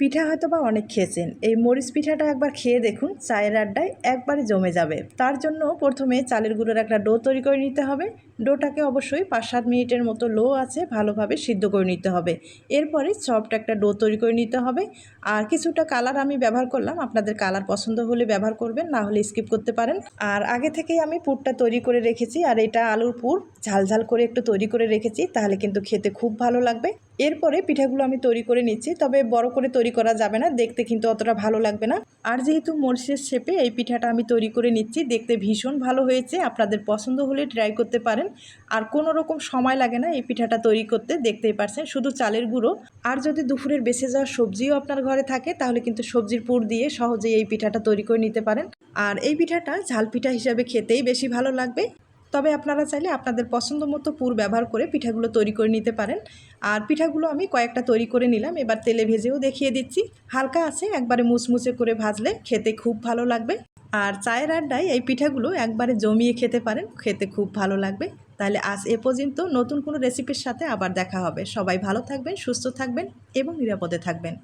পিঠা হয়তো বা অনেক খেয়েছেন। এই মরিচ পিঠাটা একবার খেয়ে দেখুন, চায়ের আড্ডায় একবারে জমে যাবে। তার জন্য প্রথমে চালের গুঁড়োর একটা ডো তৈরি করে নিতে হবে। ডোটাকে অবশ্যই পাঁচ সাত মিনিটের মতো লো আছে, ভালোভাবে সিদ্ধ করে নিতে হবে। এরপরে সফট একটা ডো তৈরি করে নিতে হবে। আর কিছুটা কালার আমি ব্যবহার করলাম, আপনাদের কালার পছন্দ হলে ব্যবহার করবেন, না হলে স্কিপ করতে পারেন। আর আগে থেকেই আমি পুরটা তৈরি করে রেখেছি, আর এটা আলুর পুর। ঝাল ঝাল করে একটু তৈরি করে রেখেছি, তাহলে কিন্তু খেতে খুব ভালো লাগবে। এরপরে পিঠাগুলো আমি তৈরি করে নিচ্ছি, তবে বড় করে তৈরি করা যাবে না, দেখতে কিন্তু অতটা ভালো লাগবে না। আর যেহেতু মরিচের শেপে এই পিঠাটা আমি তৈরি করে নিচ্ছি, দেখতে ভীষণ ভালো হয়েছে, আপনাদের পছন্দ হলে ট্রাই করতে পারেন। আর কোনো রকম সময় লাগে না এই পিঠাটা তৈরি করতে, দেখতেই পারছেন, শুধু চালের গুঁড়ো। আর যদি দুপুরের বেঁচে যাওয়া সবজিও আপনার ঘরে থাকে, তাহলে কিন্তু সবজির পুর দিয়ে সহজেই এই পিঠাটা তৈরি করে নিতে পারেন। আর এই পিঠাটা ঝাল পিঠা হিসাবে খেতেই বেশি ভালো লাগবে। তবে আপনারা চাইলে আপনাদের পছন্দ মতো পুর ব্যবহার করে পিঠাগুলো তৈরি করে নিতে পারেন। আর পিঠাগুলো আমি কয়েকটা তৈরি করে নিলাম, এবার তেলে ভেজেও দেখিয়ে দিচ্ছি। হালকা আছে, একবারে মুচমুচে করে ভাজলে খেতে খুব ভালো লাগবে। আর চায়ের আড্ডায় এই পিঠাগুলো একবারে জমিয়ে খেতে পারেন, খেতে খুব ভালো লাগবে। তাহলে আজ এ পর্যন্ত, নতুন কোনো রেসিপির সাথে আবার দেখা হবে। সবাই ভালো থাকবেন, সুস্থ থাকবেন এবং নিরাপদে থাকবেন।